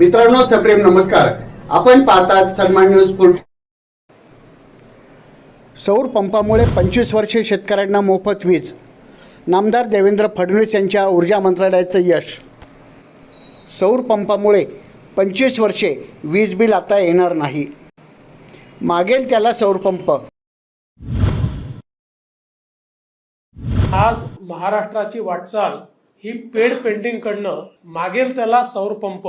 मित्रांनो सप्रेम नमस्कार. आपण पाहतात सन्मान न्यूज सौर पंपामुळे पंचवीस वर्षे शेतकऱ्यांना मोफत वीज. नामदार देवेंद्र फडणवीस यांच्या ऊर्जा मंत्रालयाचं यश. सौर पंपामुळे पंचवीस वर्षे वीज बिल आता येणार नाही. मागेल त्याला सौर पंप. आज महाराष्ट्राची वाटचाल ही पेड पेंटिंगकडनं मागेल त्याला सौर पंप.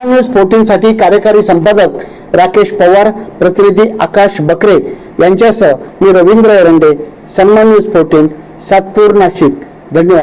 न्यूज फोर्टीनसाठी कार्यकारी संपादक राकेश पवार प्रतिनिधी आकाश बकरे यांच्यासह मी रवींद्र एरंडे सन्मान न्यूज फोर्टीन सातपूर नाशिक. धन्यवाद.